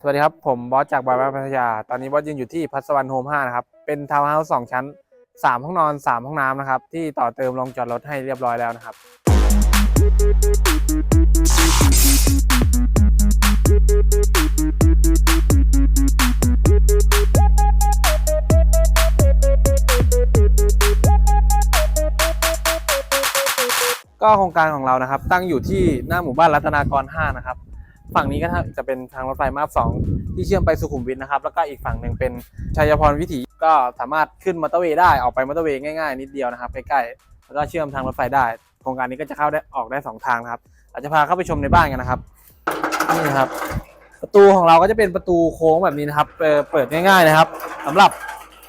สวัสดีครับ ผมบอสจากบอยบ้านพัทยา ตอนนี้บอสยืนอยู่ที่พัสวรรณโฮม5นะครับ เป็นทาวน์เฮาส์สองชั้น3ห้องนอน3ห้องน้ำนะครับ ที่ต่อเติมลงจอดรถให้เรียบร้อยแล้วนะครับ ก็โครงการของเรานะครับ ตั้งอยู่ที่หน้าหมู่บ้านรัตนากร 5 นะครับ ฝั่งนี้ก็จะเป็นทางรถไฟมาบ2ที่เชื่อมไปสุขุมวิทนะครับ แล้วก็อีกฝั่งหนึ่งเป็นชัยพรวิถีก็สามารถขึ้นมอเตอร์เวย์ได้ออกไปมอเตอร์เวย์ง่ายๆ นิดเดียวนะครับใกล้ๆแล้วก็เชื่อมทางรถไฟได้ โครงการนี้ก็จะเข้าได้ออกได้สองทางนะครับเราจจะพาเข้าไปชมในบ้านกันนะครับนี่ครับ ประตูของเราก็จะเป็นประตูโค้งแบบนี้นะครับเปิดเปิดง่าย ๆนะครับสำหรับ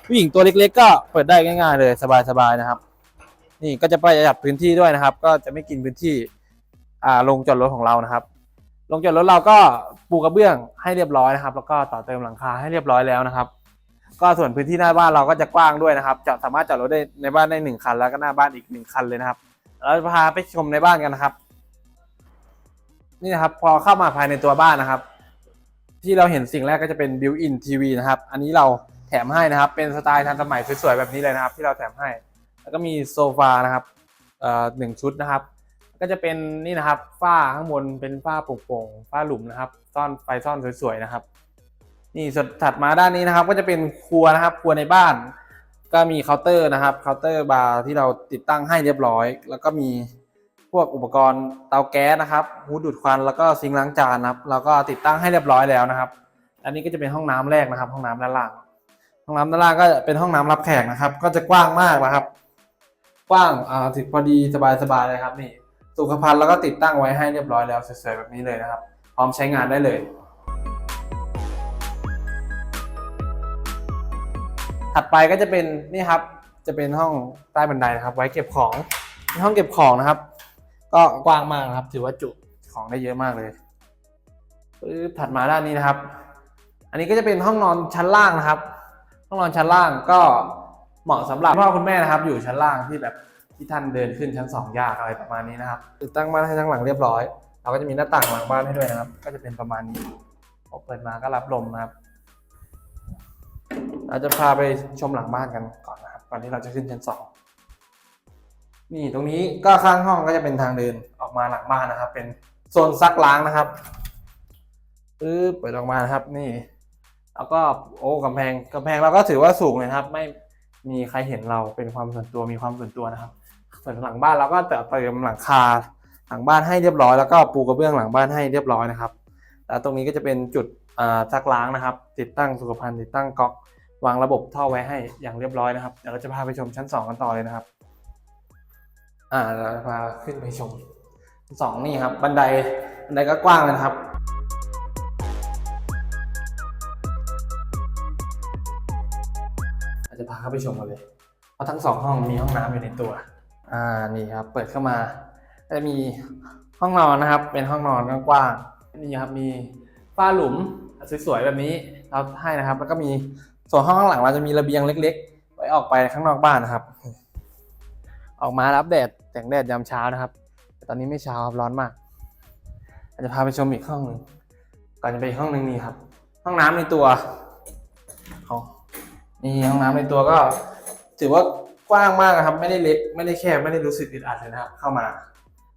ผู้หญิงตัวเล็ก ๆ ก็เปิดได้ง่าย ๆ เลยสบายๆนะครับ นี่ก็จะประหยัดพื้นที่ด้วยนะครับ ก็จะไม่กินพื้นที่อ่าลงจอดรถของเรานะครับ ลงจอดรถเราก็ปูกระเบื้องให้เรียบร้อยนะครับ แล้วก็ต่อเติมหลังคาให้เรียบร้อยแล้วนะครับ ก็ส่วนพื้นที่หน้าบ้านเราก็จะกว้างด้วยนะครับจะสามารถจอดรถได้ในบ้านได้หนึ่งคัน แล้วก็หน้าบ้านอีกหนึ่งคันเลยนะครับเราจะพาไปชมในบ้านกันนะครับ นี่นะครับ พอเข้ามาภายในตัวบ้านนะครับ ที่เราเห็นสิ่งแรกก็จะเป็น built-in TV นะครับ อันนี้เราแถมให้นะครับ เป็นสไตล์ทันสมัยสวยๆแบบนี้เลยนะครับ ที่เราแถมให้ แล้วก็มีโซฟานะครับเอ่อหนึ่งชุดนะครับ ก็จะเป็นนี่นะครับฝ้าข้างบนเป็นฝ้าโปร่งๆฝ้าหลุมนะครับ ซ่อนไฟซ่อนสวยๆนะครับ นี่ส่วนถัดมาด้านนี้นะครับ ก็จะเป็นครัวนะครับ ครัวในบ้าน ก็มีเคาน์เตอร์นะครับเคาน์เตอร์บาร์ที่เราติดตั้งให้เรียบร้อย แล้วก็มีพวกอุปกรณ์เตาแก๊สนะครับฮูดดูดควันแล้วก็ซิงล้างจานนะครับเราก็ติดตั้งให้เรียบร้อยแล้วนะครับ อันนี้ก็จะเป็นห้องน้ำแรกนะครับ ห้องน้ำด้านล่าง ห้องน้ำด้านล่างก็เป็นห้องน้ำรับแขกนะครับ ก็จะกว้างมากนะครับ กว้างอ่าถึงพอดีสบายๆเลยครับนี่ สุขภัณฑ์แล้วก็ติดตั้งไว้ให้เรียบร้อยแล้วสวยๆแบบนี้เลยนะครับ พร้อมใช้งานได้เลย ถัดไปก็จะเป็นนี่ครับจะเป็นห้องใต้บันไดนะครับ ไว้เก็บของห้องเก็บของนะครับ ก็กว้างมากนะครับ ถือว่าจุของได้เยอะมากเลยปึ๊บถัดมาด้านนี้นะครับ อันนี้ก็จะเป็นห้องนอนชั้นล่างนะครับ ห้องนอนชั้นล่างก็เหมาะสำหรับพ่อคุณแม่นะครับ อยู่ชั้นล่างที่แบบ ที่ท่านเดินขึ้นชั้นสองยากอะไรประมาณนี้นะครับติดตั้งบ้านให้ทั้งหลังเรียบร้อย เราก็จะมีหน้าต่างหลังบ้านให้ด้วยนะครับ ก็จะเป็นประมาณนี้พอเปิดมาก็รับลมนะครับ เราจะพาไปชมหลังบ้านกันก่อนนะครับก่อนที่เราจะขึ้นชั้นสองนี่ตรงนี้ก็ข้างห้องก็จะเป็นทางเดินออกมาหลังบ้านนะครับ เป็นโซนซักล้างนะครับปึ๊บเปิดออกมานะครับนี่แล้วก็โอ้กำแพงกำแพงเราก็ถือว่าสูงเลยครับ ไม่มีใครเห็นเราเป็นความส่วนตัวมีความส่วนตัวนะครับ ส่วนหลังบ้านเราก็เติมเติมหลังคาหลังบ้านให้เรียบร้อยแล้วก็ปูกระเบื้องหลังบ้านให้เรียบร้อยนะครับแล้วตรงนี้ก็จะเป็นจุดซักล้างนะครับ ติดตั้งสุขภัณฑ์ติดตั้งก๊อกวางระบบท่อไว้ให้อย่างเรียบร้อยนะครับเดี๋ยวเราจะพาไปชมชั้นสองกันต่อเลยนะครับ อ่าเราจะพาขึ้นไปชมชั้นสองนี่ครับ บันไดบันไดก็กว้างเลยนะครับอาจจะพาเข้าไปชมกันเลยเพราะทั้งสองห้องมีห้องน้ำอยู่ในตัว อ่านี่ครับเปิดเข้ามาก็จะมีห้องนอนนะครับ เป็นห้องนอนกว้างๆนี่ครับมีฝ้าหลุมสวยๆแบบนี้เราให้นะครับ แล้วก็มีส่วนห้องข้างหลังเราจะมีระเบียงเล็ก ๆ ไว้ออกไปข้างนอกบ้านนะครับ ออกมารับแดดแสงแดดยามเช้านะครับ แต่ตอนนี้ไม่เช้าครับร้อนมากอาจจะพาไปชมอีกห้องหนึ่งก่อนจะไปอีกห้องหนึ่งนี่ครับ ห้องน้ำในตัวเอานี่ห้องน้ำในตัวก็ ถือว่า กว้างมากนะครับ ไม่ได้เล็กไม่ได้แคบไม่ได้รู้สึกอึดอัดเลยนะครับ เข้ามา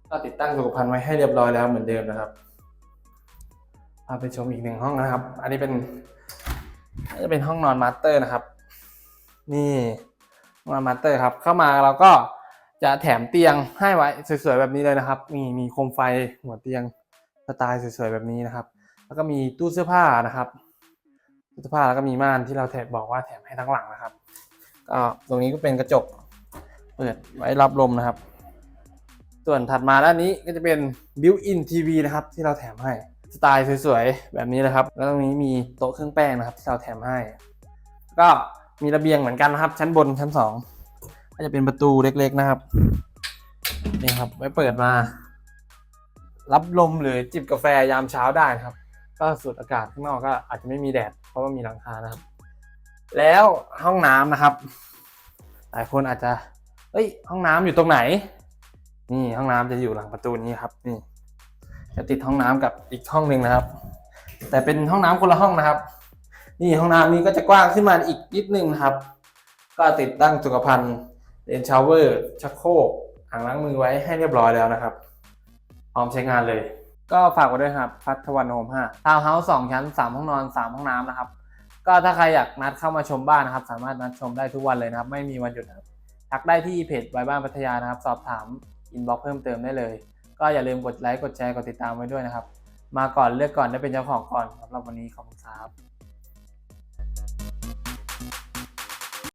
ก็ติดตั้งสุขภัณฑ์ไว้ให้เรียบร้อยแล้วเหมือนเดิมนะครับพาไปชมอีกหนึ่งห้องนะครับ อันนี้เป็นจะเป็นห้องนอนมาสเตอร์นะครับ นี่ห้องนอนมาสเตอร์ครับ เข้ามาเราก็จะแถมเตียงให้ไว้สวยๆแบบนี้เลยนะครับ มีมีโคมไฟหัวเตียงสไตล์สวยๆแบบนี้นะครับ แล้วก็มีตู้เสื้อผ้านะครับตู้เสื้อผ้าแล้วก็มีม่านที่เราแถมบอกว่าแถมให้ทั้งหลังนะครับ ก็ตรงนี้ก็เป็นกระจก เปิดไว้รับลมนะครับ ส่วนถัดมาด้านนี้ก็จะเป็น built-in TV นะครับที่เราแถมให้สไตล์สวยๆ แบบนี้นะครับ แล้วตรงนี้มีโต๊ะเครื่องแป้งนะครับ ที่เราแถมให้ ก็มีระเบียงเหมือนกันนะครับ ชั้นบนชั้นสองก็จะเป็นประตูเล็กๆนะครับนี่ครับไว้เปิดมา รับลมหรือจิบกาแฟยามเช้าได้นะครับ ก็สูดอากาศข้างนอกก็อาจจะไม่มีแดดเพราะว่ามีหลังคานะครับ แล้วห้องน้ำนะครับ หลายคนอาจจะ เอ้ย ห้องน้ำอยู่ตรงไหน นี่ห้องน้ำจะอยู่หลังประตูนี้ครับ นี่ จะติดห้องน้ำกับอีกห้องหนึ่งนะครับ แต่เป็นห้องน้ำคนละห้องนะครับ นี่ห้องน้ำนี้ก็จะกว้างขึ้นมาอีกนิดนึงนะครับ ก็ติดตั้งสุขภัณฑ์เลนชาวเวอร์ชักโครกอ่างล้างมือไว้ให้เรียบร้อยแล้วนะครับ พร้อมใช้งานเลย ก็ฝากไว้ด้วยครับพัทวันโฮม5ทาวน์เฮาส์สองชั้น3ห้องนอน3ห้องน้ำนะครับ ก็ถ้าใครอยากนัดเข้ามาชมบ้านนะครับ สามารถนัดชมได้ทุกวันเลยนะครับ ไม่มีวันหยุดนะครับทักได้ที่เพจไวบ้านพัทยานะครับ สอบถามอินบ็อกเพิ่มเติมได้เลย ก็อย่าลืมกดไลค์กดแชร์กดติดตามไว้ด้วยนะครับ มาก่อนเลือกก่อนได้เป็นเจ้าของก่อนสำหรับวันนี้ขอบคุณครับ